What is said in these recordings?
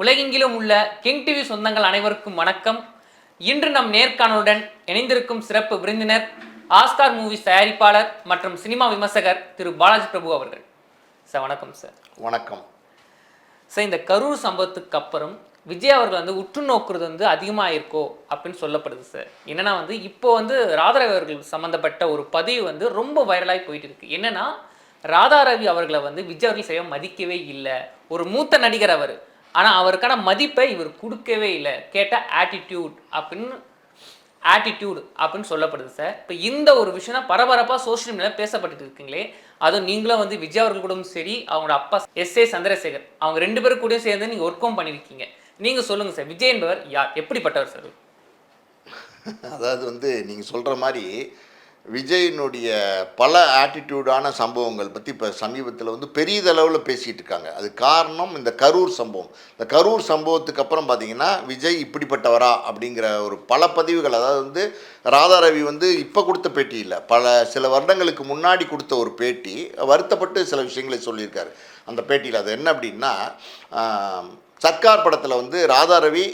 உலகெங்கிலும் உள்ள king TV சொந்தங்கள் அனைவருக்கும் வணக்கம். இன்று நம் நேர்காணலுடன் இணைந்திருக்கும் சிறப்பு விருந்தினர் ஆஸ்கார் மூவிஸ் தயாரிப்பாளர் மற்றும் சினிமா விமர்சகர் திரு பாலாஜி பிரபு அவர்கள். சார் வணக்கம் சார். வணக்கம். சார் இந்த கரூர் சம்பவத்துக்கு அப்புறம் விஜய் அவர்கள் வந்து உற்று நோக்குறது வந்து அதிகமாக இருக்கோ அப்படின்னு சொல்லப்படுது சார். என்னன்னா வந்து இப்போ வந்து ராதாரவி அவர்கள் சம்மந்தப்பட்ட ஒரு பதிவு வந்து ரொம்ப வைரலாகி போயிட்டு இருக்கு. என்னன்னா ராதாரவி அவர்களை வந்து விஜய் அவர்கள் செய்ய மதிக்கவே இல்லை. ஒரு மூத்த நடிகர் அவர். ஆனால் அவருக்கான மதிப்பை இவர் கொடுக்கவே இல்லை. கேட்ட ஆட்டிடியூட் அப்படின்னு ஆட்டிடியூட் அப்படின்னு சொல்லப்படுது சார் இப்போ இந்த ஒரு விஷயம் தான் பரபரப்பாக சோஷியல் மீடியாவில் பேசப்பட்டு இருக்குங்களே அதுவும் நீங்களும் வந்து விஜய் அவர்கள் கூடவும் சரி அவங்களோட அப்பா எஸ் ஏ சந்திரசேகர் அவங்க ரெண்டு பேரும் கூடயும் சேர்ந்து நீங்கள் ஒர்க்கும் பண்ணியிருக்கீங்க நீங்கள் சொல்லுங்கள் சார் விஜய் என்பவர் யார்? எப்படிப்பட்டவர் சார் அதாவது வந்து நீங்கள் சொல்கிற மாதிரி விஜயினுடைய பல ஆட்டிடியூடான சம்பவங்கள் பற்றி இப்போ சமீபத்தில் வந்து பெரியதளவில் பேசிகிட்டு இருக்காங்க. அது காரணம் இந்த கரூர் சம்பவம். இந்த கரூர் சம்பவத்துக்கு அப்புறம் பார்த்தீங்கன்னா விஜய் இப்படிப்பட்டவரா அப்படிங்கிற ஒரு பல பதிவுகள் அதாவது வந்து ராதாரவி வந்து இப்போ கொடுத்த பேட்டி இல்லை. பல சில வருடங்களுக்கு முன்னாடி கொடுத்த ஒரு பேட்டி வருத்தப்பட்டு சில விஷயங்களை சொல்லியிருக்காரு. அந்த பேட்டியில் அது என்ன அப்படின்னா சர்க்கார் படத்தில் வந்து ராதா ரவி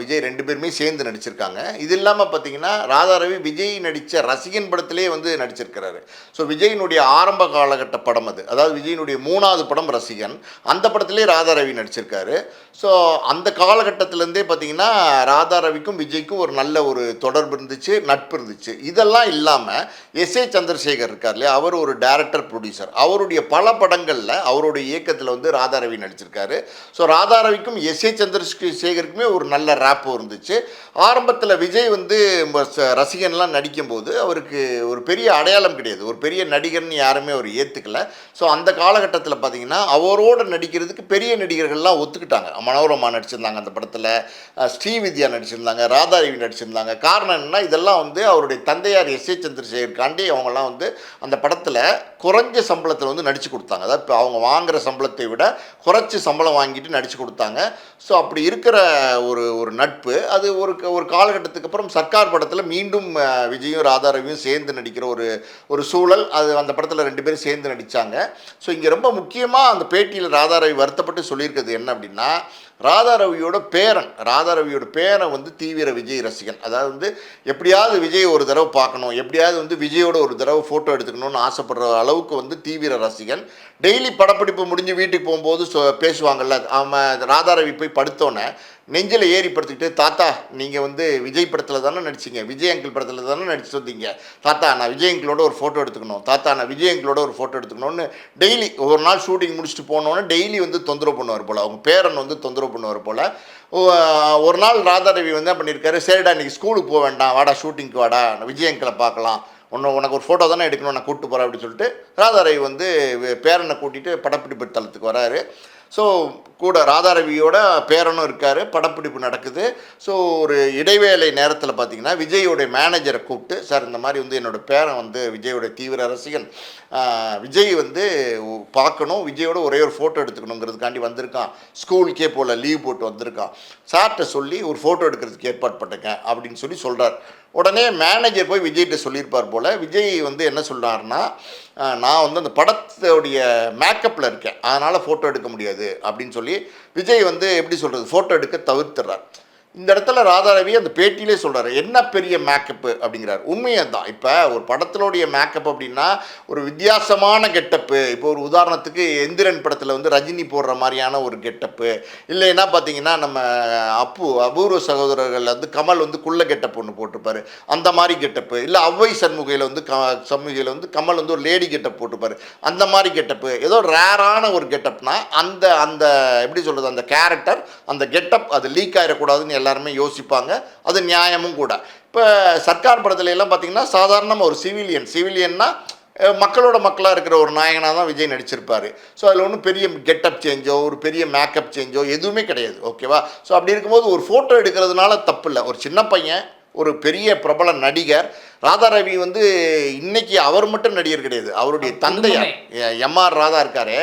விஜய் ரெண்டு பேருமே சேர்ந்து நடிச்சிருக்காங்க. இது இல்லாமல் பார்த்தீங்கன்னா ராதா ரவி விஜய் நடித்த ரசிகன் படத்திலே வந்து நடிச்சிருக்கிறாரு. ஸோ விஜயினுடைய ஆரம்ப காலகட்ட படம் அது. அதாவது விஜயினுடைய மூணாவது படம் ரசிகன். அந்த படத்திலே ராதாரவி நடிச்சிருக்காரு. ஸோ அந்த காலகட்டத்திலேருந்தே பார்த்தீங்கன்னா ராதா ரவிக்கும் விஜய்க்கும் ஒரு நல்ல ஒரு தொடர்பு இருந்துச்சு நட்பு இருந்துச்சு. இதெல்லாம் இல்லாமல் எஸ் ஏ சந்திரசேகர் இருக்கார் இல்லையா? அவர் ஒரு டேரக்டர் ப்ரொடியூசர் அவருடைய பல படங்களில் அவருடைய இயக்கத்தில் வந்து ராதா ரவி நடிச்சிருக்காரு. ஸோ ராதாரவிக்கும் எஸ் ஏ சந்திரசேகருக்குமே ஒரு நல்ல ரேப்போ இருந்துச்சு. ஆரம்பத்தில் விஜய் வந்து ச- ரசிகன்லாம் நடிக்கும்போது அவருக்கு ஒரு பெரிய அடையாளம் கிடையாது. ஒரு பெரிய நடிகர்னு யாருமே அவர் ஏற்றுக்கல ஸோ அந்த காலகட்டத்தில் பார்த்தீங்கன்னா அவரோட நடிக்கிறதுக்கு பெரிய நடிகர்கள்லாம் ஒத்துக்கிட்டாங்க. மனோரமா நடிச்சிருந்தாங்க அந்த படத்தில் ஸ்ரீவித்யா நடிச்சிருந்தாங்க ராதாரவி நடிச்சிருந்தாங்க. காரணம் என்னென்னா இதெல்லாம் வந்து அவருடைய தந்தையார் எஸ் ஏ சந்திரசேகருக்காண்டி அவங்கெல்லாம் வந்து அந்த படத்தில் குறைஞ்ச சம்பளத்தில் வந்து நடித்து கொடுத்தாங்க. அதாவது இப்போ அவங்க வாங்குற சம்பளத்தை விட குறைச்சி சம்பளம் வாங்கிட்டு நடித்து கொடுத்தாங்க. ஸோ அப்படி இருக்கிற ஒரு ஒரு நட்பு அது ஒரு க- ஒரு காலகட்டத்துக்கு அப்புறம் சர்க்கார் படத்தில் மீண்டும் விஜயும் ராதாரவியும் சேர்ந்து நடிக்கிற ஒரு ஒரு சூழல். அது அந்த படத்தில் ரெண்டு பேரும் சேர்ந்து நடித்தாங்க ஸோ இங்கே ரொம்ப முக்கியமாக அந்த பேட்டியில் ராதாரவி வருத்தப்பட்டு சொல்லியிருக்கிறது என்ன அப்படின்னா ராதாரவியோட பேரன் ராதாரவியோட பேரன் வந்து தீவிர விஜய் ரசிகன். அதாவது வந்து எப்படியாவது விஜய் ஒரு தடவை பார்க்கணும் எப்படியாவது வந்து விஜயோட ஒரு தடவை ஃபோட்டோ எடுத்துக்கணும்னு ஆசைப்படுற அளவுக்கு வந்து தீவிர ரசிகன். டெய்லி படப்பிடிப்பு முடிஞ்சு வீட்டுக்கு போகும்போது சொ ஆமாம் ராதா ராதாரவி போய் படுத்தோன்னே நெஞ்சில் ஏறி படுத்துக்கிட்டு தாத்தா நீங்கள் வந்து விஜய் படத்தில் தானே நடிச்சீங்க? விஜய் அங்கிள் படத்தில் தானே நடிச்சு வந்தீங்க? தாத்தா நான் விஜய் அங்கிளோட ஒரு ஃபோட்டோ எடுத்துக்கணும். தாத்தா நான் விஜய் அங்கிளோட ஒரு ஃபோட்டோ எடுத்துக்கணும்னு டெய்லி ஒரு நாள் ஷூட்டிங் முடிச்சுட்டு போனோன்னே டெய்லி வந்து தொந்தரவு பண்ணுவார் போல். அவங்க பேரன் வந்து தொந்தரவு பண்ணுவார் போல். ஒரு நாள் ராதாரவி வந்து என்ன பண்ணியிருக்காரு சரிடா இன்றைக்கி ஸ்கூலுக்கு போக வேண்டாம். வாடா ஷூட்டிங்க்கு வாடா. விஜய் அங்கிளை பார்க்கலாம். உன்னை உனக்கு ஒரு ஃபோட்டோ தானே எடுக்கணும். நான் கூப்பிட்டு போகிறேன் அப்படின்னு சொல்லிட்டு ராதாரவி வந்து பேரனை கூட்டிகிட்டு படப்பிடிப்பு தளத்துக்கு வராரு. ஸோ கூட ராதாரவியோட பேரனும் இருக்கார் படப்பிடிப்பு நடக்குது. ஸோ ஒரு இடைவேளை நேரத்தில் பார்த்தீங்கன்னா விஜயோடைய மேனேஜரை கூப்பிட்டு சார் இந்த மாதிரி வந்து என்னோட பேரன் வந்து விஜயோட தீவிர ரசிகன். விஜய் வந்து பார்க்கணும் விஜயோட ஒரே ஒரு ஃபோட்டோ எடுத்துக்கணுங்கிறதுக்காண்டி வந்திருக்கான். ஸ்கூலுக்கே போல் லீவ் போட்டு வந்திருக்கான். சார்கிட்ட சொல்லி ஒரு ஃபோட்டோ எடுக்கிறதுக்கு ஏற்பாடு பண்ணுங்க அப்படின்னு சொல்லி சொல்கிறார் உடனே மேனேஜர் போய் விஜய்கிட்ட சொல்லியிருப்பார் போல் விஜய் வந்து என்ன சொல்றாருன்னா நான் வந்து அந்த படத்தோடைய மேக்கப்பில் இருக்கேன். அதனால் ஃபோட்டோ எடுக்க முடியாது அப்படின்னு சொல்லி விஜய் வந்து எப்படி சொல்கிறது ஃபோட்டோ எடுக்க தவிர்த்துறார். இந்த இடத்துல ராதாரவி அந்த பேட்டியிலே சொல்கிறார் என்ன பெரிய மேக்கப்பு அப்படிங்கிறார். உண்மையை தான். இப்போ ஒரு படத்தினுடைய மேக்கப் அப்படின்னா ஒரு வித்தியாசமான கெட்டப்பு இப்போ ஒரு உதாரணத்துக்கு எந்திரன் படத்தில் வந்து ரஜினி போடுற மாதிரியான ஒரு கெட்டப்பு இல்லைன்னா பார்த்தீங்கன்னா நம்ம அப்பு அபூர்வ சகோதரர்கள் வந்து கமல் வந்து குள்ள கெட்டப் ஒன்று போட்டிருப்பாரு. அந்த மாதிரி கெட்டப்பு இல்லை அவ்வை சண்முகையில் வந்து க சண்முகையில் வந்து கமல் வந்து ஒரு லேடி கெட்டப் போட்டிருப்பாரு. அந்த மாதிரி கெட்டப்பு ஏதோ ரேரான ஒரு கெட்டப்னா அந்த அந்த எப்படி சொல்கிறது அந்த கேரக்டர் அந்த கெட்டப் அது லீக் ஆகிடக்கூடாதுன்னு எல்லாருமே யோசிப்பாங்க. அது நியாயமும் கூட. இப்போ சர்க்கார் படத்துல எல்லாம் பார்த்தீங்கன்னா சாதாரணமாக ஒரு சிவிலியன். சிவிலியன்னா மக்களோட மக்களாக இருக்கிற ஒரு நாயகனாக தான் விஜய் நடிச்சிருப்பார். ஸோ அதில் ஒன்றும் பெரிய கெட்டப் சேஞ்சோ ஒரு பெரிய மேக்கப் சேஞ்சோ எதுவுமே கிடையாது. ஓகேவா ஸோ அப்படி இருக்கும்போது ஒரு ஃபோட்டோ எடுக்கிறதுனால தப்பு இல்லை ஒரு சின்ன பையன் ஒரு பெரிய பிரபல நடிகர் ராதாரவி வந்து இன்னைக்கு அவர் மட்டும் நடிகர் கிடையாது. அவருடைய அவர் தந்தையார் எம் ஆர் ராதா இருக்காரு.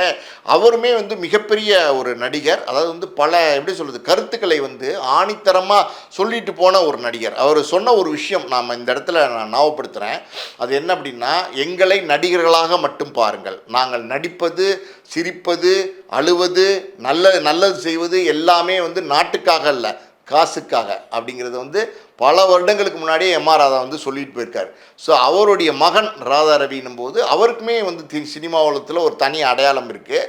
அவருமே வந்து மிகப்பெரிய ஒரு நடிகர். அதாவது வந்து பல எப்படி சொல்றது கருத்துக்களை வந்து ஆணித்தரமாக சொல்லிட்டு போன ஒரு நடிகர். அவர் சொன்ன ஒரு விஷயம் நாம் இந்த இடத்துல நான் ஞாபகப்படுத்துகிறேன் அது என்ன அப்படின்னா எங்களை நடிகர்களாக மட்டும் பாருங்கள். நாங்கள் நடிப்பது சிரிப்பது அழுவது நல்ல நல்லது செய்வது எல்லாமே வந்து நாட்டுக்காக அல்ல. காசுக்காக அப்படிங்கிறது வந்து பல வருடங்களுக்கு முன்னாடியே எம்ஆர் ராதா வந்து சொல்லிட்டு போயிருக்கார். ஸோ அவருடைய மகன் ராதா ரவின்னும் போது அவருக்குமே வந்து தி- சினிமா உலகத்தில் ஒரு தனி அடையாளம் இருக்குது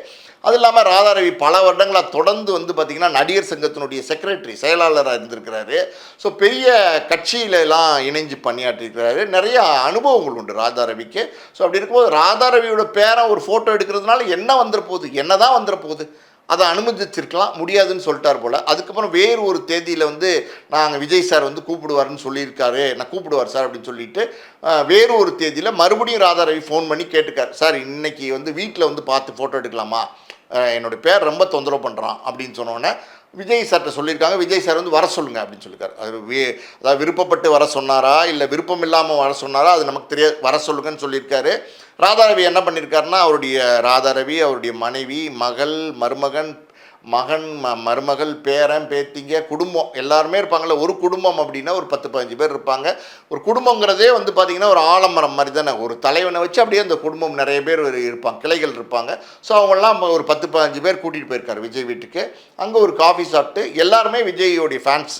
அது இல்லாமல் ராதாரவி பல வருடங்களாக தொடர்ந்து வந்து பார்த்திங்கன்னா நடிகர் சங்கத்தினுடைய செக்ரட்டரி செயலாளராக இருந்திருக்கிறாரு. ஸோ பெரிய கட்சியிலலாம் இணைஞ்சு பணியாற்றிருக்கிறாரு நிறைய அனுபவங்கள் உண்டு ராதாரவிக்கு ஸோ அப்படி இருக்கும்போது ராதாரவியோட பேரை ஒரு ஃபோட்டோ எடுக்கிறதுனால என்ன வந்துட போகுது? என்ன தான் வந்துட போகுது? அதை அனுமதிச்சிருக்கலாம் முடியாதுன்னு சொல்லிட்டார் போல். அதுக்கப்புறம் வேறு ஒரு தேதியில் வந்து நாங்கள் விஜய் சார் வந்து கூப்பிடுவாருன்னு சொல்லியிருக்காரு. நான் கூப்பிடுவார் சார் அப்படின்னு சொல்லிட்டு வேறு ஒரு தேதியில் மறுபடியும் ராதா ரவி ஃபோன் பண்ணி கேட்டுக்கார். சார் இன்னைக்கு வந்து வீட்டில் வந்து பார்த்து ஃபோட்டோ எடுக்கலாமா? அஹ், என்னோட பேர் ரொம்ப தொந்தரவு பண்ணுறான் அப்படின்னு சொன்னோன்னே விஜய் சார்கிட்ட சொல்லியிருக்காங்க. விஜய் சார் வந்து வர சொல்லுங்கள் அப்படின்னு சொல்லியிருக்காரு. அது வி அதாவது விருப்பப்பட்டு வர சொன்னாரா? இல்லை விருப்பம் இல்லாமல் வர சொன்னாரா? அது நமக்கு தெரியாது. வர சொல்லுங்கன்னு சொல்லியிருக்காரு. ராதாரவி என்ன பண்ணியிருக்காருன்னா அவருடைய ராதாரவி அவருடைய மனைவி மகள் மருமகன் மகன் ம மருமகள் பேரன் பேத்திங்க குடும்பம் எல்லாருமே இருப்பாங்கள்ல ஒரு குடும்பம் அப்படின்னா ஒரு பத்து பதினஞ்சு பேர் இருப்பாங்க. ஒரு குடும்பங்கிறதே வந்து பார்த்திங்கன்னா ஒரு ஆலமரம் மாதிரி தானே. ஒரு தலைவனை வச்சு அப்படியே அந்த குடும்பம் நிறைய பேர் இருப்பாங்க கிளைகள் இருப்பாங்க. ஸோ அவங்களாம் ஒரு பத்து பதினஞ்சு பேர் கூட்டிகிட்டு போயிருக்காரு விஜய் வீட்டுக்கு. அங்கே ஒரு காஃபி சாப்பிட்டு எல்லாருமே விஜயோடைய ஃபேன்ஸ்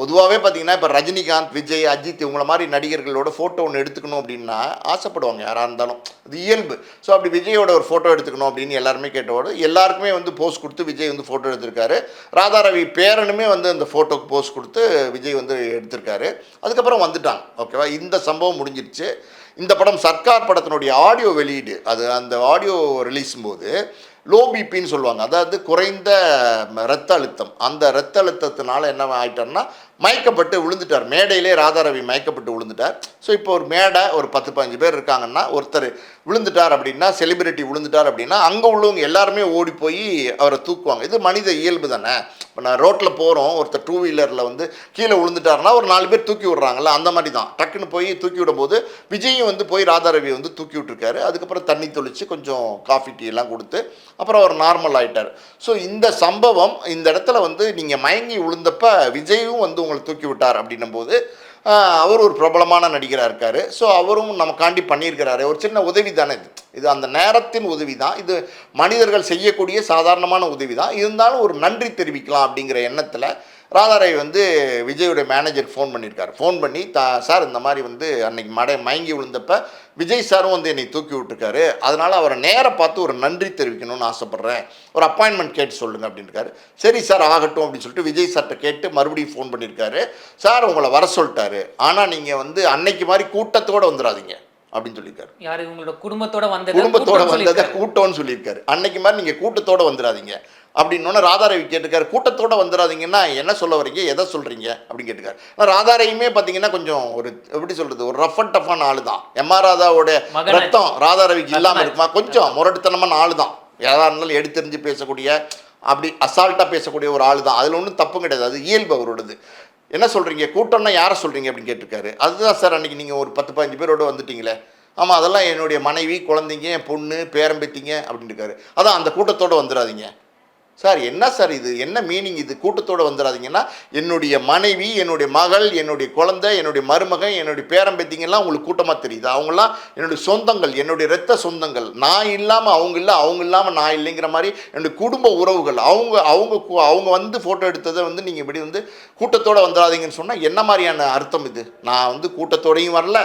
பொதுவாகவே பார்த்தீங்கன்னா இப்போ ரஜினிகாந்த் விஜய் அஜித் இவங்கள மாதிரி நடிகர்களோட ஃபோட்டோ ஒன்று எடுத்துக்கணும் அப்படின்னா ஆசைப்படுவாங்க யாராக இருந்தாலும். அது இயல்பு. ஸோ அப்படி விஜயோட ஒரு ஃபோட்டோ எடுத்துக்கணும் அப்படின்னு எல்லாருமே கேட்டவோடு எல்லாருக்குமே வந்து போஸ் கொடுத்து விஜய் வந்து ஃபோட்டோ எடுத்திருக்காரு. ராதாரவி பேரனுமே வந்து அந்த ஃபோட்டோக்கு போஸ்ட் கொடுத்து விஜய் வந்து எடுத்திருக்காரு. அதுக்கப்புறம் வந்துட்டாங்க ஓகேவா இந்த சம்பவம் முடிஞ்சிருச்சு. இந்த படம் சர்க்கார் படத்தினுடைய ஆடியோ வெளியீடு அது அந்த ஆடியோ ரிலீஸும் போது லோ பிபின்னு சொல்லுவாங்க. அதாவது குறைந்த இரத்த ரத்த அழுத்தம். அந்த ரத்த அழுத்தத்தினால என்ன ஆயிட்டோம்னா மயக்கப்பட்டு விழுந்துட்டார். மேடையிலே ராதாரவி மயக்கப்பட்டு விழுந்துட்டார். ஸோ இப்போ ஒரு மேடை ஒரு பத்து பதினஞ்சு பேர் இருக்காங்கன்னா ஒருத்தர் விழுந்துட்டார் அப்படின்னா செலிபிரிட்டி விழுந்துட்டார் அப்படின்னா அங்கே உள்ளவங்க எல்லாருமே ஓடி போய் அவரை தூக்குவாங்க. இது மனித இயல்பு தானே. இப்போ நான் ரோட்டில் போகிறோம் ஒருத்தர் டூ வீலரில் வந்து கீழே விழுந்துட்டாருன்னா ஒரு நாலு பேர் தூக்கி விடுறாங்கல்ல அந்த மாதிரி தான். டக்குன்னு போய் தூக்கி விடும்போது விஜயும் வந்து போய் ராதாரவி வந்து தூக்கி விட்டுருக்காரு. அதுக்கப்புறம் தண்ணி தெளித்து கொஞ்சம் காஃபி டீ எல்லாம் கொடுத்து அப்புறம் அவர் நார்மல் ஆகிட்டார் ஸோ இந்த சம்பவம் இந்த இடத்துல வந்து நீங்கள் மயங்கி விழுந்தப்ப விஜயும் வந்து அவங்களை தூக்கி விட்டார் அப்படின்னும் போது அவர் ஒரு பிரபலமான நடிகராக இருக்கார். ஸோ அவரும் நமக்காண்டி பண்ணியிருக்கிறாரு. ஒரு சின்ன உதவி தானே இது. இது அந்த நேரத்தின் உதவி தான். இது மனிதர்கள் செய்யக்கூடிய சாதாரணமான உதவி தான். இருந்தாலும் ஒரு நன்றி தெரிவிக்கலாம் அப்படிங்கிற எண்ணத்தில் ராதாராய் வந்து விஜயோட மேனேஜருக்கு ஃபோன் பண்ணியிருக்காரு. ஃபோன் பண்ணி தா சார் இந்த மாதிரி வந்து அன்னைக்கு மடை மயங்கி விழுந்தப்ப விஜய் சாரும் வந்து என்னை தூக்கி விட்டுருக்காரு. அதனால் அவரை நேராக பார்த்து ஒரு நன்றி தெரிவிக்கணும்னு ஆசைப்பட்றேன். ஒரு அப்பாயின்மெண்ட் கேட்டு சொல்லுங்க அப்படின்ட்டுருக்காரு சரி சார் ஆகட்டும் அப்படின்னு சொல்லிட்டு விஜய் சார்கிட்ட கேட்டு மறுபடியும் ஃபோன் பண்ணியிருக்காரு. சார் உங்களை வர சொல்லிட்டாரு. ஆனால் நீங்கள் வந்து அன்னைக்கு மாதிரி கூட்டத்தோடு வந்துடாதீங்க அப்படின்னு சொல்லியிருக்காரு. யாரு? உங்களோட குடும்பத்தோட வந்தது குடும்பத்தோட வந்ததை. கூட்டம்னு சொல்லியிருக்காரு. அன்னைக்கு மாதிரி நீங்கள் கூட்டத்தோட வந்துடாதீங்க அப்படின்னோன்னு ராதாரவி கேட்டிருக்காரு. கூட்டத்தோட வந்துடாதீங்கன்னா என்ன சொல்ல வரீங்க எதை சொல்கிறீங்க அப்படின்னு கேட்டிருக்காரு. ராதாரவியுமே பார்த்தீங்கன்னா கொஞ்சம் ஒரு எப்படி சொல்கிறது ஒரு ரஃப் அண்ட் டஃபான ஆள் தான் எம்ஆர் ராதாவோட மகனாச்சு. ரத்தம் ராதாரவிக்கு இல்லாமல். இருக்குமா? கொஞ்சம் முரட்டுத்தனமான ஆள் தான் யாராக இருந்தாலும் எடுத்தெறிஞ்சு பேசக்கூடிய அப்படி அசால்ட்டாக பேசக்கூடிய ஒரு ஆள் தான் அதில் ஒன்றும் தப்பு கிடையாது. அது இயல்பு அவரோடது. என்ன சொல்கிறீங்க கூட்டம்னா யாரை சொல்கிறீங்க அப்படின்னு கேட்டிருக்காரு. அதுதான் சார் அன்றைக்கி நீங்கள் ஒரு பத்து பதினஞ்சு பேரோட வந்துட்டீங்களே. ஆமாம் அதெல்லாம் என்னுடைய மனைவி குழந்தைங்க என் பொண்ணு பேரம்பேத்திங்க அப்படின்னு இருக்காரு. அதான் அந்த கூட்டத்தோடு வந்துடாதீங்க சார் என்ன சார் இது? என்ன மீனிங் இது? கூட்டத்தோடு வந்துடாதீங்கன்னா என்னுடைய மனைவி என்னுடைய மகள் என்னுடைய குழந்தை என்னுடைய மருமகன் என்னுடைய பேரம்பத்திங்கெல்லாம் உங்களுக்கு கூட்டமாக தெரியுது. அவங்களாம் என்னுடைய சொந்தங்கள் என்னுடைய ரத்த சொந்தங்கள். நான் இல்லாமல் அவங்க இல்லை அவங்க இல்லாமல் நான் இல்லைங்கிற மாதிரி என்னுடைய குடும்ப உறவுகள். அவங்க அவங்க அவங்க வந்து ஃபோட்டோ எடுத்ததை வந்து நீங்கள் இப்படி வந்து கூட்டத்தோடு வந்துடாதீங்கன்னு சொன்னால் என்ன மாதிரியான அர்த்தம் இது? நான் வந்து கூட்டத்தோடையும் வரல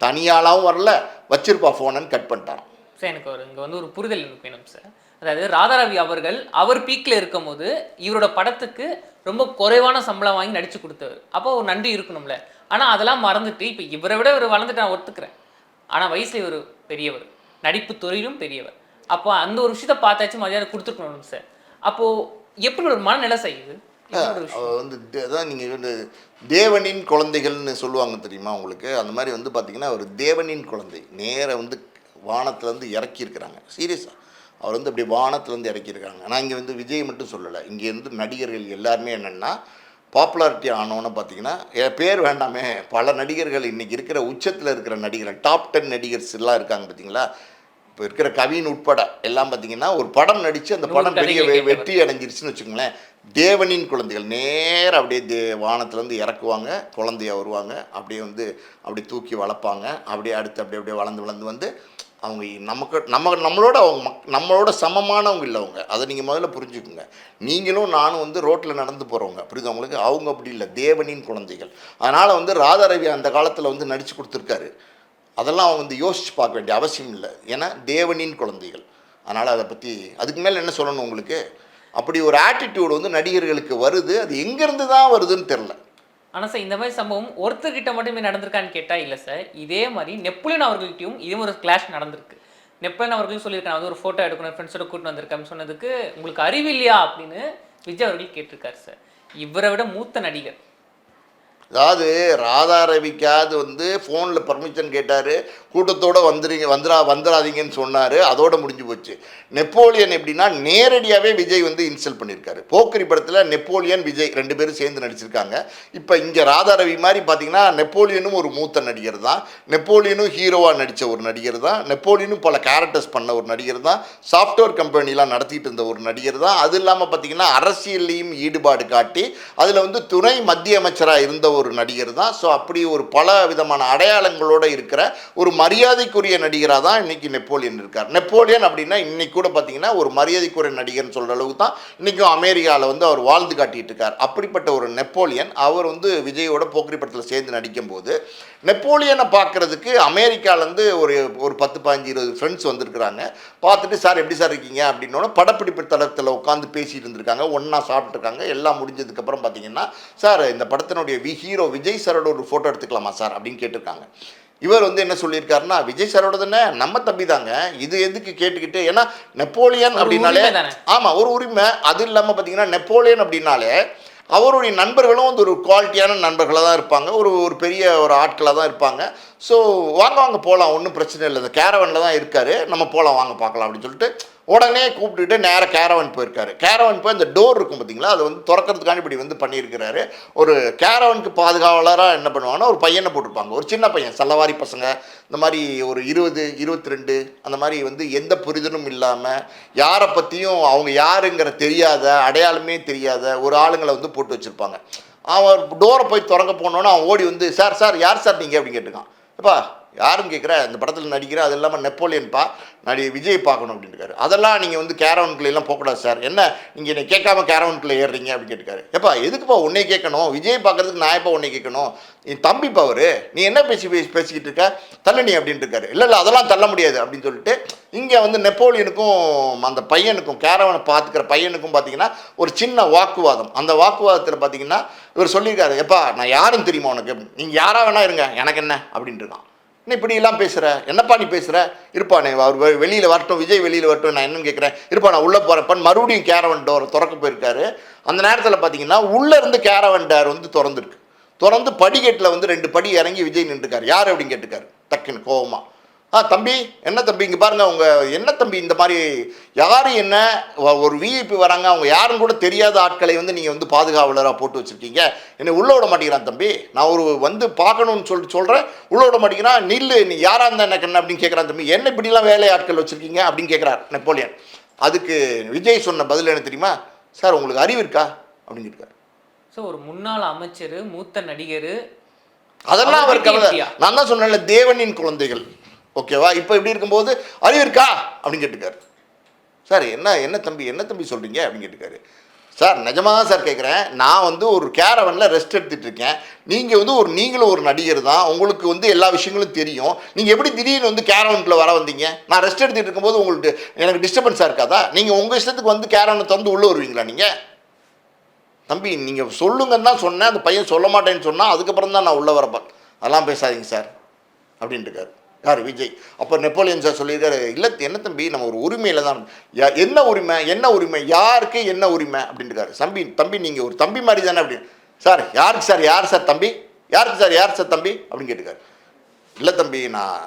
தனியாளாகவும் வரல வச்சிருப்பா ஃபோனன்னு கட் பண்ணிட்டான். சார் எனக்கு ஒரு இங்கே வந்து ஒரு புரிதல் எனக்கு வேணும் சார். அதாவது ராதாரவி அவர்கள் அவர் பீக்கில் இருக்கும்போது இவரோட படத்துக்கு ரொம்ப குறைவான சம்பளம் வாங்கி நடிச்சு கொடுத்தவர் அப்போ ஒரு நன்றி இருக்கணும்ல. ஆனால் அதெல்லாம் மறந்துட்டு இப்போ இவரை விட இவர் வளர்ந்துட்டு நான் ஒத்துக்கிறேன். ஆனால் வயசுல இவர் பெரியவர். நடிப்பு துறையிலும் பெரியவர். அப்போ அந்த ஒரு விஷயத்த பார்த்தாச்சும் மரியாதை கொடுத்துருக்கணும் சார் அப்போது எப்படி ஒரு மனநிலை செய்யுது வந்து அதான் நீங்கள் வந்து தேவனின் குழந்தைகள்னு சொல்லுவாங்க தெரியுமா உங்களுக்கு? அந்த மாதிரி வந்து பார்த்தீங்கன்னா ஒரு தேவனின் குழந்தை நேரா வந்து வானத்துலேருந்து இறக்கியிருக்கிறாங்க. சீரியஸாக அவர் வந்து அப்படி வானத்துலேருந்து இறக்கியிருக்காங்க. ஆனால் இங்கே வந்து விஜய் மட்டும் சொல்லலை. இங்கே இருந்து நடிகர்கள் எல்லாருமே என்னென்னா பாப்புலாரிட்டி ஆனோன்னு பார்த்தீங்கன்னா என் பேர் வேண்டாமே. பல நடிகர்கள் இன்னைக்கு இருக்கிற உச்சத்தில் இருக்கிற நடிகர்கள் டாப் டென் நடிகர்ஸ் எல்லாம் இருக்காங்க பார்த்தீங்களா இப்போ இருக்கிற கவின் உட்பட எல்லாம் பார்த்தீங்கன்னா ஒரு படம் நடித்து அந்த படம் பெரிய. வெற்றி அடைஞ்சிருச்சுன்னு வச்சுக்கோங்களேன். தேவனின் குழந்தைகள் நேரா அப்படியே தே வானத்துலேருந்து இறக்குவாங்க. குழந்தையா வருவாங்க. அப்படியே வந்து அப்படி தூக்கி வளர்ப்பாங்க. அப்படியே அடுத்து அப்படியே அப்படியே வளர்ந்து வளர்ந்து வந்து அவங்க நமக்கு நம்ம நம்மளோட அவங்க மக் நம்மளோட சமமானவங்க இல்லை அவங்க. அதை நீங்கள் முதல்ல புரிஞ்சுக்குங்க. நீங்களும் நானும் வந்து ரோட்டில் நடந்து போகிறவங்க புரியுது அவங்களுக்கு அவங்க அப்படி இல்லை. தேவனின் குழந்தைகள். அதனால் வந்து ராதாரவி அந்த காலத்தில் வந்து நடித்து கொடுத்துருக்காரு. அதெல்லாம் அவங்க வந்து யோசித்து பார்க்க வேண்டிய அவசியம் இல்லை. ஏன்னா தேவனின் குழந்தைகள். அதனால் அதை பற்றி அதுக்கு மேலே என்ன சொல்லணும் உங்களுக்கு? அப்படி ஒரு ஆட்டிடியூடு வந்து நடிகர்களுக்கு வருது. அது எங்கேருந்து தான் வருதுன்னு தெரில ஆனால் சார் இந்த மாதிரி சம்பவம் ஒருத்தர்கிட்ட மட்டுமே நடந்திருக்கான்னு கேட்டால் இல்லை சார். இதே மாதிரி நெப்போலியன் அவர்கள்ட்டையும் இதே ஒரு கிளாஷ் நடந்திருக்கு. நெப்போலியன் அவர்களும் சொல்லியிருக்காங்க. வந்து ஒரு ஃபோட்டோ எடுக்கணும் ஃப்ரெண்ட்ஸோட கூட்டிட்டு வந்திருக்கேன்னு சொன்னதுக்கு உங்களுக்கு அறிவு இல்லையா அப்படின்னு விஜய் அவர்கள் கேட்டிருக்காரு சார். இவரை விட மூத்த நடிகர். அதாவது ராதா ரவிக்காவது வந்து ஃபோனில் பர்மிஷன் கேட்டார். கூட்டத்தோடு வந்துடுங்க வந்துடா வந்துடாதீங்கன்னு சொன்னார். அதோடு முடிஞ்சு போச்சு. நெப்போலியன் எப்படின்னா நேரடியாகவே விஜய் வந்து இன்சல்ட் பண்ணியிருக்காரு போக்கரி படத்தில் நெப்போலியன் விஜய் ரெண்டு பேரும் சேர்ந்து நடிச்சிருக்காங்க. இப்போ இங்கே ராதா ரவி மாதிரி பார்த்தீங்கன்னா நெப்போலியனும் ஒரு மூத்த நடிகர் தான். நெப்போலியனும் ஹீரோவாக நடித்த ஒரு நடிகர் தான். நெப்போலியனும் பல கேரக்டர்ஸ் பண்ண ஒரு நடிகர் தான். சாஃப்ட்வேர் கம்பெனிலாம் நடத்திட்டு இருந்த ஒரு நடிகர் தான். அது இல்லாமல் பார்த்தீங்கன்னா அரசியல்லையும் ஈடுபாடு காட்டி அதில் வந்து துணை மத்திய அமைச்சராக இருந்த ஒரு நடிகர் தான். ஸோ அப்படி ஒரு பல விதமான அடையாளங்களோடு இருக்கிற ஒரு மரியாதைக்குரிய நடிகராக தான் இன்னைக்கு நெப்போலியன் இருக்கார். நெப்போலியன் அப்படின்னா இன்னைக்கு கூட பார்த்தீங்கன்னா ஒரு மரியாதைக்குரிய நடிகர்னு சொல்கிற அளவுக்கு தான் இன்றைக்கும் அமெரிக்காவில் வந்து அவர் வாழ்ந்து காட்டிட்டு இருக்கார். அப்படிப்பட்ட ஒரு நெப்போலியன் அவர் வந்து விஜயோட போக்கிரி படத்தில் சேர்ந்து நடிக்கும்போது நெப்போலியனை பார்க்கறதுக்கு அமெரிக்காலேருந்து ஒரு ஒரு பத்து பதினஞ்சு இருபது ஃப்ரெண்ட்ஸ் வந்திருக்கிறாங்க. பார்த்துட்டு சார் எப்படி சார் இருக்கீங்க? அப்படின்னோட படப்பிடிப்பு தளத்தில் உட்காந்து பேசிட்டு இருந்திருக்காங்க. ஒன்றா சாப்பிட்ருக்காங்க எல்லாம் முடிஞ்சதுக்கப்புறம் பார்த்தீங்கன்னா சார் இந்த படத்தினுடைய விஹி ஹீரோ விஜய் சாரோட ஒரு ஃபோட்டோ எடுத்துக்கலாமா சார் அப்படின்னு கேட்டிருக்காங்க. இவர் வந்து என்ன சொல்லியிருக்காருன்னா விஜய் சாரோட தானே நம்ம தம்பி தாங்க. இது எதுக்கு கேட்டுக்கிட்டு ஏன்னா நெப்போலியன் அப்படின்னாலே. ஆமாம் ஒரு உரிமை. அது இல்லாமல் பார்த்தீங்கன்னா நெப்போலியன் அப்படின்னாலே அவருடைய நண்பர்களும் வந்து ஒரு குவாலிட்டியான நண்பர்களாக தான் இருப்பாங்க. ஒரு ஒரு பெரிய ஒரு ஆட்களாக தான் இருப்பாங்க. ஸோ வாங்க வாங்க போகலாம் ஒன்றும் பிரச்சனை இல்லை. இந்த கேரவனில் தான் இருக்காரு. நம்ம போகலாம் வாங்க பார்க்கலாம் அப்படின்னு சொல்லிட்டு உடனே கூப்பிட்டுட்டு நேராக கேரவன் போயிருக்காரு. கேரவன் போய் அந்த டோர் இருக்கும் பார்த்தீங்களா அதை வந்து திறக்கிறதுக்காண்டி இப்படி வந்து பண்ணியிருக்கிறாரு. ஒரு கேரவனுக்கு பாதுகாவலராக என்ன பண்ணுவாங்கன்னா ஒரு பையனை போட்டிருப்பாங்க. ஒரு சின்ன பையன் சல்லவாரி பசங்க. இந்த மாதிரி ஒரு இருபது இருபத்தி ரெண்டு அந்த மாதிரி வந்து எந்த புரிதலும் இல்லாமல் யாரை பற்றியும் அவங்க யாருங்கிற தெரியாத அடையாளமே தெரியாத ஒரு ஆளுங்களை வந்து போட்டு வச்சுருப்பாங்க. அவன் டோரை போய் திறக்க போனோன்னா அவன் ஓடி வந்து சார் சார் யார் சார் நீங்கள் அப்படின்னு கேட்டுக்கான் எப்பா யாரும் கேட்குற இந்த படத்தில் நடிக்கிற அது இல்லாமல் நெப்போலியன்ப்பா நடி விஜய் பார்க்கணும் அப்படின்னு அதெல்லாம் நீங்கள் வந்து கேரவனுக்குள்ள போகக்கூடாது சார். என்ன? நீங்கள் என்னை கேட்காம கேரவனுக்குள்ளே ஏறுறீங்க அப்படின்னு கேட்டுக்காரு எப்பா எதுக்குப்பா உன்னை கேட்கணும்? விஜய் பார்க்கறதுக்கு நான் எப்போ உன்னை கேட்கணும்? என் தம்பிப்பா பவர் நீ என்ன பேசி பேசி பேசிக்கிட்டு இருக்க? தள்ள நீ அப்படின்ட்டு இருக்காரு. இல்லை இல்லை அதெல்லாம் தள்ள முடியாது அப்படின்னு சொல்லிட்டு இங்கே வந்து நெப்போலியனுக்கும் அந்த பையனுக்கும் கேரவனை பார்த்துக்கிற பையனுக்கும் பார்த்தீங்கன்னா ஒரு சின்ன வாக்குவாதம். அந்த வாக்குவாதத்தில் பார்த்தீங்கன்னா இவர் சொல்லியிருக்காரு எப்பா நான் யாரும் தெரியுமா உனக்கு? நீங்கள் யாராக வேணா இருங்க. எனக்கு என்ன? அப்படின்ட்டு இருக்கான். என்ன இப்படி எல்லாம் பேசுகிற என்னப்பா நீ பேசுகிற இருப்பானே அவர் வெளியில் வரட்டும் விஜய் வெளியில் வரட்டும் நான் என்னன்னு கேட்குறேன் இருப்பா நான் உள்ளே போகிறப்பன் மறுபடியும் கேரவன் டோர் திறக்க போயிருக்காரு. அந்த நேரத்தில் பார்த்தீங்கன்னா உள்ளே இருந்து கேரவன் டோர் வந்து திறந்துருக்கு. திறந்து படிக்கட்டில் வந்து ரெண்டு படி இறங்கி விஜய் நின்றுக்கார் யார் அப்படின்னு கேட்டுக்காரு டக்குன்னு கோவமா. ஆ தம்பி என்ன தம்பி இங்கே பாருங்க உங்க என்ன தம்பி இந்த மாதிரி யார் என்ன ஒரு விஐபி வராங்க அவங்க யாரும் கூட தெரியாத ஆட்களை வந்து நீங்கள் வந்து பாதுகாவலராக போட்டு வச்சுருக்கீங்க. என்னை உள்ள விட மாட்டேங்கிறான் தம்பி. நான் ஒரு வந்து பார்க்கணும்னு சொல்லிட்டு சொல்கிறேன் உள்ள விட மாட்டேங்கிறான். நில்லு நீ யாராக இருந்தா எனக்கு என்ன அப்படின்னு கேட்குறான் தம்பி. என்ன இப்படிலாம் வேலை ஆட்கள் வச்சுருக்கீங்க அப்படின்னு கேட்குறார் நெப்போலியன். அதுக்கு விஜய் சொன்ன பதில் என்ன தெரியுமா? சார் உங்களுக்கு அறிவு இருக்கா? அப்படின்னு கேட்குறாரு. ஸோ ஒரு முன்னாள் அமைச்சர் மூத்த நடிகர் அதெல்லாம் அவர் கவலை? நான் தான் சொன்னேன்ல தேவனின் குழந்தைகள். ஓகேவா இப்போ இப்படி இருக்கும்போது அறிவு இருக்கா? அப்படின்னு கேட்டுக்காரு. சார் என்ன என்ன தம்பி என்ன தம்பி சொல்கிறீங்க அப்படின்னு கேட்டுக்காரு. சார் நிஜமாக தான் சார் கேட்குறேன் நான் வந்து ஒரு கேரவனில் ரெஸ்ட் எடுத்துகிட்டு இருக்கேன். நீங்கள் வந்து ஒரு நீங்களும் ஒரு நடிகர் தான். உங்களுக்கு வந்து எல்லா விஷயங்களும் தெரியும். நீங்கள் எப்படி திடீர்னு வந்து கேரவனுக்குள்ளே வர வந்தீங்க? நான் ரெஸ்ட் எடுத்துகிட்டு இருக்கும்போது உங்களுக்கு எனக்கு டிஸ்டர்பன்ஸாக இருக்காதா? நீங்கள் உங்கள் இஷ்டத்துக்கு வந்து கேரவனை தந்து உள்ளே வருவீங்களா நீங்கள் தம்பி நீங்கள் சொல்லுங்கன்னு தான் சொன்னேன். அந்த பையன் சொல்ல மாட்டேன்னு சொன்னால் அதுக்கப்புறம் தான் நான் உள்ளே வரப்பேன் அதெல்லாம் பேசாதீங்க சார். அப்படின்ட்டுருக்காரு யார்? விஜய். அப்போ நெப்போலியன் சார் சொல்லியிருக்காரு இல்லை என்ன தம்பி நம்ம ஒரு உரிமையில் தான் என்ன உரிமை என்ன உரிமை யாருக்கு என்ன உரிமை? அப்படின்ட்டு இருக்காரு தம்பி தம்பி நீங்கள் ஒரு தம்பி மாதிரி தானே அப்படின்னு சார் யாருக்கு சார் யார் சார் தம்பி? யாருக்கு சார் யார் சார் தம்பி? அப்படின்னு கேட்டுக்காரு இல்லை தம்பி நான்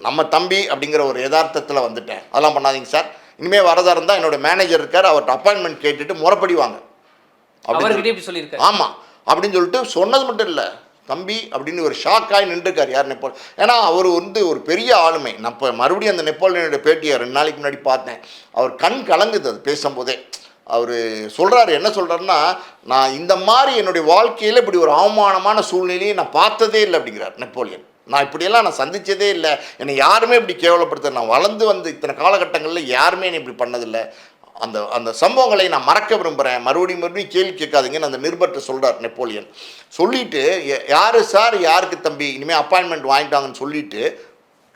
நம்ம தம்பி அப்படிங்கிற ஒரு யதார்த்தத்தில் வந்துட்டேன். அதெல்லாம் பண்ணாதீங்க சார். இனிமேல் வரதா இருந்தால் என்னோட மேனேஜர் இருக்கார் அவர்கிட்ட அப்பாயின்மெண்ட் கேட்டுட்டு முறைப்படி வாங்க ஆமாம் அப்படின்னு சொல்லிட்டு சொன்னது மட்டும் இல்லை. தம்பி அப்படின்னு ஒரு ஷாக்காகி நின்றுருக்கார். யார் நெப்போல் ஏன்னா அவர் வந்து ஒரு பெரிய ஆளுமை. நான் இப்போ மறுபடியும் அந்த நெப்போலியனுடைய பேட்டியை ரெண்டு நாளைக்கு முன்னாடி பார்த்தேன். அவர் கண் கலங்குது அது பேசும்போதே. அவர் சொல்கிறாரு என்ன சொல்கிறாருன்னா நான் இந்த மாதிரி என்னுடைய வாழ்க்கையில் இப்படி ஒரு அவமானமான சூழ்நிலையை நான் பார்த்ததே இல்லை அப்படிங்கிறார் நெப்போலியன். நான் இப்படியெல்லாம் நான் சந்தித்ததே இல்லை. என்னை யாருமே இப்படி கேவலப்படுத்த நான் வளர்ந்து வந்து இத்தனை காலகட்டங்களில் யாருமே என்னை இப்படி பண்ணதில்லை. அந்த அந்த சம்பவங்களை நான் மறக்க விரும்புகிறேன் மறுபடியும் மறுபடியும் கேள்வி கேட்காதீங்கன்னு அந்த நிருபர்கிட்ட சொல்கிறார் நெப்போலியன். சொல்லிட்டு "ய- யாரு சார் யாருக்கு தம்பி? இனிமேல் அப்பாயின்மெண்ட் வாங்கிட்டாங்கன்னு சொல்லிட்டு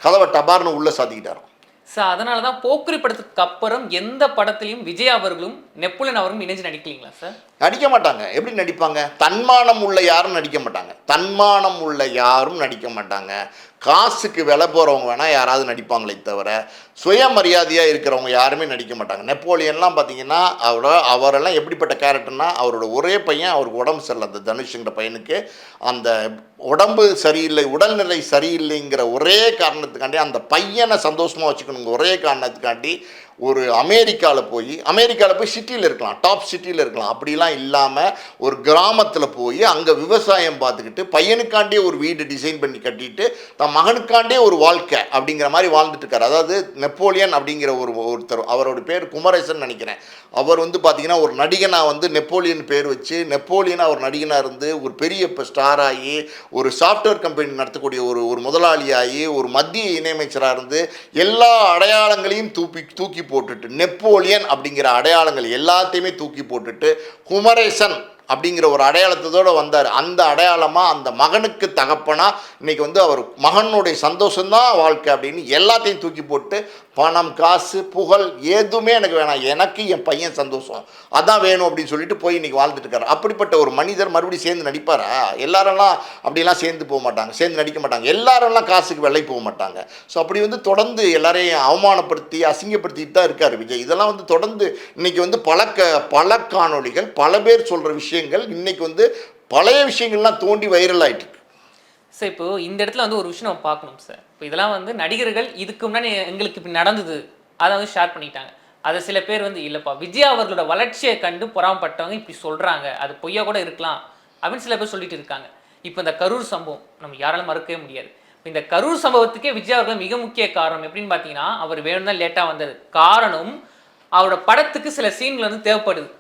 கதவை டபார்னு உள்ளே சாத்திக்கிட்டாராம். சார் அதனால தான் போக்கிரி படத்துக்கு அப்புறம் எந்த படத்துலையும் விஜய் அவர்களும் நெப்போலியன் அவர்களும் இணைஞ்சு நடிக்கலீங்களா சார் நடிக்க மாட்டாங்க. எப்படி நடிப்பாங்க? தன்மானம் உள்ள யாரும் நடிக்க மாட்டாங்க. தன்மானம் உள்ள யாரும் நடிக்க மாட்டாங்க. காசுக்கு விலை போகிறவங்க வேணால் யாராவது நடிப்பாங்களே தவிர சுயமரியாதையாக இருக்கிறவங்க யாருமே நடிக்க மாட்டாங்க. நெப்போலியன்லாம் பார்த்தீங்கன்னா அவரோட அவரெல்லாம் எப்படிப்பட்ட கேரக்டர்னா அவரோட ஒரே பையன் அவருக்கு உடம்பு சரியில்லை. அந்த தனுஷுங்கிற பையனுக்கு அந்த உடம்பு சரியில்லை உடல்நிலை சரியில்லைங்கிற ஒரே காரணத்துக்காண்டி அந்த பையனை சந்தோஷமாக வச்சுக்கணுங்க ஒரே காரணத்துக்காண்டி ஒரு அமெரிக்காவில் போய் அமெரிக்காவில் போய் சிட்டியில் இருக்கலாம் டாப் சிட்டியில் இருக்கலாம். அப்படிலாம் இல்லாமல் ஒரு கிராமத்தில் போய் அங்கே விவசாயம் பார்த்துக்கிட்டு பையனுக்காண்டே ஒரு வீடு டிசைன் பண்ணி கட்டிட்டு தன் மகனுக்காண்டே ஒரு வாழ்க்கை அப்படிங்கிற மாதிரி வாழ்ந்துட்டுருக்கார். அதாவது நெப்போலியன் அப்படிங்கிற ஒரு ஒருத்தர் அவரோட பேர் குமரேசன் நினைக்கிறேன். அவர் வந்து பார்த்தீங்கன்னா ஒரு நடிகனாக வந்து நெப்போலியன் பேர் வச்சு நெப்போலியனாக ஒரு நடிகனாக இருந்து ஒரு பெரிய இப்போ ஸ்டாராகி ஒரு சாஃப்ட்வேர் கம்பெனி நடத்தக்கூடிய ஒரு ஒரு முதலாளியாகி ஒரு மத்திய இணையமைச்சராக இருந்து எல்லா அடையாளங்களையும் தூக்கி தூக்கி போட்டுட்டு நெப்போலியன் அப்படிங்கிற அடையாளங்கள் எல்லாத்தையுமே தூக்கி போட்டுட்டு குமரேசன் அப்படிங்கிற ஒரு அடையாளத்தோடு வந்தார். அந்த அடையாளமாக அந்த மகனுக்கு தகப்பனா இன்னைக்கு வந்து அவர் மகனுடைய சந்தோஷம்தான் வாழ்க்கை அப்படின்னு எல்லாத்தையும் தூக்கி போட்டு பணம் காசு புகழ் எதுவுமே எனக்கு வேணாம். எனக்கு என் பையன் சந்தோஷம். அதான் வேணும் அப்படின்னு சொல்லிட்டு போய் இன்றைக்கி வாழ்ந்துட்டு இருக்காரு. அப்படிப்பட்ட ஒரு மனிதர் மறுபடியும் சேர்ந்து நடிப்பாரா? எல்லாரெல்லாம் அப்படிலாம் சேர்ந்து போக மாட்டாங்க. சேர்ந்து நடிக்க மாட்டாங்க. எல்லாரெல்லாம் காசுக்கு வெள்ளை போக மாட்டாங்க. ஸோ அப்படி வந்து தொடர்ந்து எல்லாரையும் அவமானப்படுத்தி அசிங்கப்படுத்திட்டு தான் இருக்கார் விஜய். இதெல்லாம் வந்து தொடர்ந்து இன்னைக்கு வந்து பல க பல காணொலிகள் பல பேர் சொல்கிற விஷயங்கள் இன்றைக்கி வந்து பழைய விஷயங்கள்லாம் தோண்டி வைரல் ஆயிட்டு சார் இப்போ இந்த இடத்துல வந்து ஒரு விஷயம் நம்ம பார்க்கணும் சார் இப்போ இதெல்லாம் வந்து நடிகர்கள் இதுக்கு முன்னாடி எங்களுக்கு இப்படி நடந்தது. அதை வந்து ஷேர் பண்ணிட்டாங்க. அதை சில பேர் வந்து இல்லைப்பா விஜய் அவர்களோட வளர்ச்சியை கண்டு பொறாமப்பட்டவங்க இப்படி சொல்கிறாங்க அது பொய்யா கூட இருக்கலாம். அப்படின்னு சில பேர் சொல்லிட்டு இருக்காங்க. இப்போ இந்த கரூர் சம்பவம் நம்ம யாராலும் மறுக்கவே முடியாது. இப்போ இந்த கரூர் சம்பவத்துக்கே விஜய் அவர்கள் மிக முக்கிய காரணம் எப்படின்னு பார்த்தீங்கன்னா அவர் வேணும் தான் லேட்டாக வந்தது. காரணம் அவரோட படத்துக்கு சில சீன்கள் வந்து தேவைப்படுது.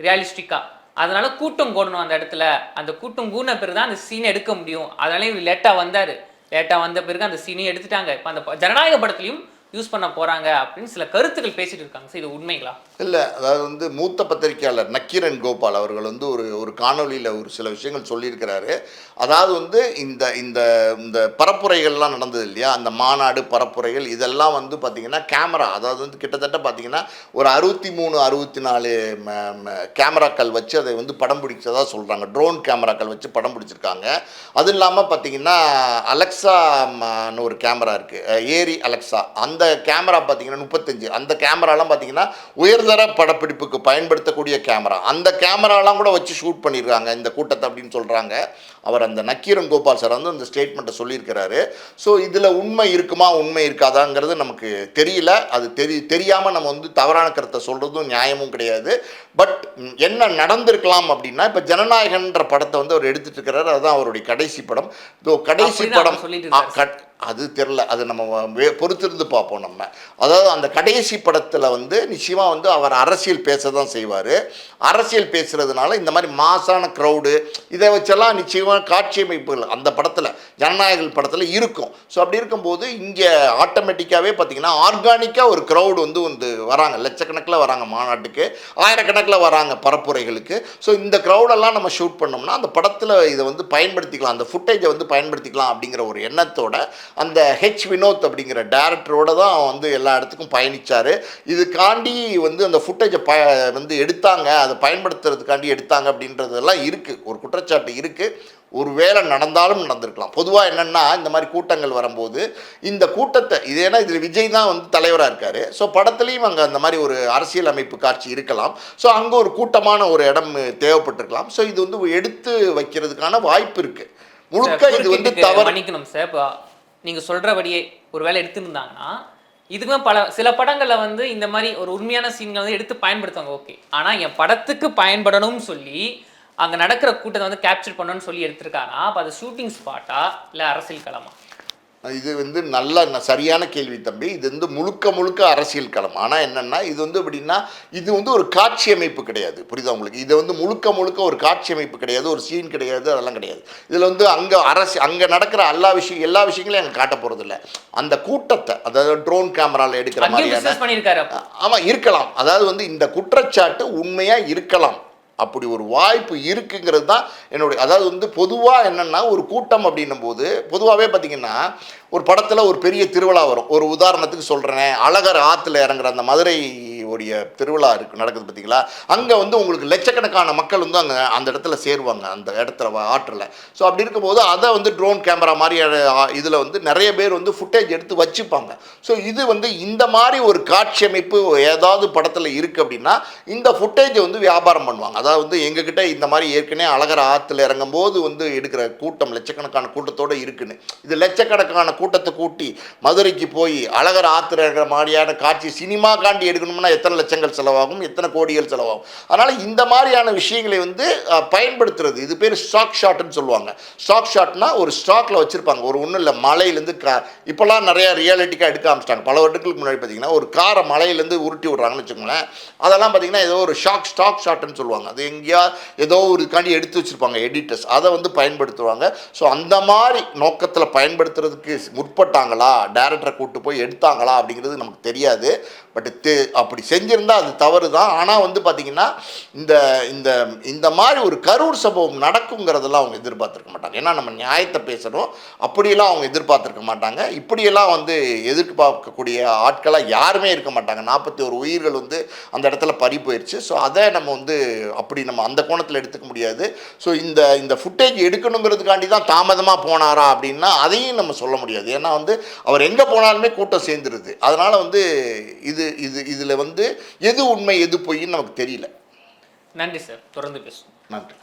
ரியலிஸ்டிக்காக அதனால கூட்டம் கூடணும் அந்த இடத்துல. அந்த கூட்டம் கூடின பிறகு தான் அந்த சீனை எடுக்க முடியும். அதனால இவர் லேட்டாக வந்தார். லேட்டாக வந்த பிறகு அந்த சீனையும் எடுத்துட்டாங்க. இப்போ அந்த ஜனநாயக படத்துலையும் யூஸ் பண்ண போறாங்க அப்படின்னு சில கருத்துக்கள் பேசிட்டு இருக்காங்க. சார் இது உண்மைங்களா? இல்லை அதாவது வந்து மூத்த பத்திரிகையாளர் நக்கீரன் கோபால் அவர்கள் வந்து ஒரு ஒரு காணொலியில் ஒரு சில விஷயங்கள் சொல்லியிருக்கிறாரு. அதாவது வந்து இந்த இந்த இந்த பரப்புரைகள்லாம் நடந்தது இல்லையா? அந்த மாநாடு பரப்புரைகள் இதெல்லாம் வந்து பார்த்திங்கன்னா கேமரா அதாவது வந்து கிட்டத்தட்ட பார்த்திங்கன்னா ஒரு அறுபத்தி மூணு அறுபத்தி நாலு கேமராக்கள் வச்சு அதை வந்து படம் பிடிச்சதாக சொல்கிறாங்க ட்ரோன் கேமராக்கள் வச்சு படம் பிடிச்சிருக்காங்க. அது இல்லாமல் பார்த்திங்கன்னா அலெக்ஸான்னு ஒரு கேமரா இருக்குது ஏரி அலெக்ஸா அந்த கேமரா பார்த்தீங்கன்னா முப்பத்தஞ்சு. அந்த கேமராலாம் பார்த்தீங்கன்னா உயர்தர படப்பிடிப்புக்கு பயன்படுத்தக்கூடிய கேமரா. அந்த கேமராலாம் கூட வச்சு ஷூட் பண்ணியிருக்காங்க. இந்த கூட்டத்தை அப்படின்னு சொல்கிறாங்க அவர் அந்த நக்கீரன் கோபால் சார் வந்து அந்த ஸ்டேட்மெண்ட்டை சொல்லியிருக்கிறாரு. ஸோ இதில் உண்மை இருக்குமா உண்மை இருக்காதாங்கிறது நமக்கு தெரியல. அது தெரி தெரியாமல் நம்ம வந்து தவறான கருத்தை சொல்கிறதும் நியாயமும் கிடையாது. பட் என்ன நடந்திருக்கலாம் அப்படின்னா இப்போ ஜனநாயகன்ற படத்தை வந்து அவர் எடுத்துட்டு இருக்கிறாரு. அதுதான் அவருடைய கடைசி படம். கடைசி படம் அது தெரில அது நம்ம பொறுத்திருந்து பார்ப்போம் நம்ம. அதாவது அந்த கடைசி படத்தில் வந்து நிச்சயமாக வந்து அவர் அரசியல் பேச தான் செய்வார். அரசியல் பேசுகிறதுனால இந்த மாதிரி மாசான க்ரௌடு இதை வச்செல்லாம் நிச்சயமாக காட்சி அமைப்புகள் அந்த படத்தில் ஜனநாயகல் படத்தில் இருக்கும். ஸோ அப்படி இருக்கும்போது இங்கே ஆட்டோமேட்டிக்காகவே பார்த்தீங்கன்னா ஆர்கானிக்காக ஒரு க்ரௌடு வந்து வந்து வராங்க. லட்சக்கணக்கில் வராங்க மாநாட்டுக்கு ஆயிரக்கணக்கில் வராங்க பரப்புரைகளுக்கு. ஸோ இந்த க்ரௌடெல்லாம் நம்ம ஷூட் பண்ணோம்னா அந்த படத்தில் இதை வந்து பயன்படுத்திக்கலாம். அந்த ஃபுட்டேஜை வந்து பயன்படுத்திக்கலாம் அப்படிங்கிற ஒரு எண்ணத்தோட அந்த ஹெச் வினோத் அப்படிங்கிற டேரக்டரோட தான் வந்து எல்லா இடத்துக்கும் பயணிச்சார். இதுக்காண்டி வந்து அந்த ஃபுட்டேஜை ப வந்து எடுத்தாங்க. அதை பயன்படுத்துறதுக்காண்டி எடுத்தாங்க அப்படின்றதெல்லாம் இருக்குது ஒரு குற்றச்சாட்டு இருக்குது ஒரு வேலை நடந்தாலும் நடந்திருக்கலாம். பொதுவாக என்னென்னா இந்த மாதிரி கூட்டங்கள் வரும்போது இந்த கூட்டத்தை இது ஏன்னா இதில் விஜய் தான் வந்து தலைவராக இருக்கார். ஸோ படத்துலேயும் அங்கே அந்த மாதிரி ஒரு அரசியல் அமைப்பு காட்சி இருக்கலாம். ஸோ அங்கே ஒரு கூட்டமான ஒரு இடம் தேவைப்பட்டிருக்கலாம். ஸோ இது வந்து எடுத்து வைக்கிறதுக்கான வாய்ப்பு இருக்குது முழுக்க இது வந்து தவறு. மன்னிக்கணும் சார். நீங்கள் சொல்கிறபடியே ஒரு வேலை எடுத்துருந்தாங்கன்னா இதுக்குமே பல சில படங்களில் வந்து இந்த மாதிரி ஒரு உண்மையான சீன்களை வந்து எடுத்து பயன்படுத்துவாங்க. ஓகே ஆனால் என் படத்துக்கு பயன்படணும்னு சொல்லி அங்கே நடக்கிற கூட்டத்தை வந்து கேப்சர் பண்ணணும்னு சொல்லி எடுத்திருக்காங்கன்னா அப்போ அது ஷூட்டிங் ஸ்பாட்டா இல்லை அரசியல் களமா? இது வந்து நல்ல சரியான கேள்வி தம்பி. இது வந்து முழுக்க முழுக்க அரசியல் களம். ஆனால் என்னென்னா இது வந்து எப்படின்னா இது வந்து ஒரு காட்சி அமைப்பு கிடையாது. புரியுதா உங்களுக்கு? இது வந்து முழுக்க முழுக்க ஒரு காட்சி அமைப்பு கிடையாது ஒரு சீன் கிடையாது அதெல்லாம் கிடையாது. இதில் வந்து அங்கே அரசு அங்கே நடக்கிற எல்லா விஷயம் எல்லா விஷயங்களையும் அங்கே காட்ட போகிறதில்ல அந்த கூட்டத்தை அதாவது ட்ரோன் கேமராவில் எடுக்கிற மாதிரியான ஆமாம் இருக்கலாம். அதாவது வந்து இந்த குற்றச்சாட்டு உண்மையாக இருக்கலாம். அப்படி ஒரு வாய்ப்பு இருக்குங்கிறது தான் என்னுடைய அதாவது வந்து பொதுவாக என்னென்னா ஒரு கூட்டம் அப்படின்னும் போது பொதுவாகவே பார்த்திங்கன்னா ஒரு படத்தில் ஒரு பெரிய திருவிழா வரும். ஒரு உதாரணத்துக்கு சொல்கிறேன் அழகர் ஆற்றுல இறங்குற அந்த மதுரை கூடிய திருவிழா இருக்கு நடக்குது பார்த்தீங்களா? அங்கே வந்து உங்களுக்கு லட்சக்கணக்கான மக்கள் வந்து அங்கே அந்த இடத்துல சேருவாங்க அந்த இடத்துல ஆற்றில். ஸோ அப்படி இருக்கும்போது அதை வந்து ட்ரோன் கேமரா மாதிரி இதில் வந்து நிறைய பேர் வந்து ஃபுட்டேஜ் எடுத்து வச்சுப்பாங்க. ஸோ இது வந்து இந்த மாதிரி ஒரு காட்சி அமைப்பு ஏதாவது படத்தில் இருக்குது அப்படின்னா இந்த ஃபுட்டேஜை வந்து வியாபாரம் பண்ணுவாங்க. அதாவது வந்து எங்ககிட்ட இந்த மாதிரி ஏற்கனவே அழகர் ஆற்றுல இறங்கும்போது வந்து எடுக்கிற கூட்டம் லட்சக்கணக்கான கூட்டத்தோடு இருக்குன்னு. இது லட்சக்கணக்கான கூட்டத்தை கூட்டி மதுரைக்கு போய் அழகர் ஆற்றுல இருக்கிற மாதிரியான காட்சி சினிமா காண்டி எடுக்கணும்னா எத்தனை லட்சங்கள் செலவாகும் எத்தனை கோடிகள் செலவாகும். அதனால் இந்த மாதிரியான விஷயங்களை வந்து பயன்படுத்துறது. இது பேர் ஸ்டாக் ஷாட்னு சொல்லுவாங்க. ஸ்டாக் ஷாட்னா ஒரு ஸ்டாக்ல வச்சுருப்பாங்க. ஒரு ஒன்றும் இல்லை மலையிலேருந்து கா இப்போல்லாம் நிறைய ரியாலிட்டிக்காக எடுக்க ஆரம்பிச்சிட்டாங்க. பல வருடங்களுக்கு முன்னாடி பார்த்தீங்கன்னா ஒரு காரை மலையிலேருந்து உருட்டி விட்றாங்கன்னு வச்சுக்கோங்களேன். அதெல்லாம் பார்த்தீங்கன்னா ஏதோ ஒரு ஷாக் ஸ்டாக் ஷாட்னு சொல்லுவாங்க. அது எங்கேயா ஏதோ ஒரு காண்டி எடுத்து வச்சுருப்பாங்க எடிட்டர்ஸ் அதை வந்து பயன்படுத்துவாங்க. ஸோ அந்த மாதிரி நோக்கத்தில் பயன்படுத்துறதுக்கு முற்பட்டாங்களா? டேரக்டரை கூட்டு போய் எடுத்தாங்களா? அப்படிங்கிறது நமக்கு தெரியாது. பட் அப்படி செஞ்சிருந்தா அது தவறு தான் ஆனால் வந்து பார்த்தீங்கன்னா இந்த இந்த இந்த மாதிரி ஒரு கரூர் சம்பவம் நடக்குங்கிறதெல்லாம் அவங்க எதிர்பார்த்துருக்க மாட்டாங்க. ஏன்னா நம்ம நியாயத்தை பேசுகிறோம் அப்படியெல்லாம் அவங்க எதிர்பார்த்துருக்க மாட்டாங்க. இப்படியெல்லாம் வந்து எதிர்பார்க்கக்கூடிய ஆட்களாக யாருமே இருக்க மாட்டாங்க. நாற்பத்தி ஒரு உயிர்கள் வந்து அந்த இடத்துல பறி போயிடுச்சு ஸோ அதை நம்ம வந்து அப்படி நம்ம அந்த கோணத்தில் எடுத்துக்க முடியாது. ஸோ இந்த இந்த ஃபுட்டேஜ் எடுக்கணுங்கிறதுக்காண்டி தான் தாமதமாக போனாரா அப்படின்னா அதையும் நம்ம சொல்ல முடியாது. ஏன்னா வந்து அவர் எங்கே போனாலுமே கூட்டம் சேர்ந்துருது. அதனால் வந்து இது இது இது இதில் வந்து எது உண்மை எது பொய்ன்னு நமக்கு தெரியல. நன்றி சார். தொடர்ந்து பேசுவோம். நன்றி.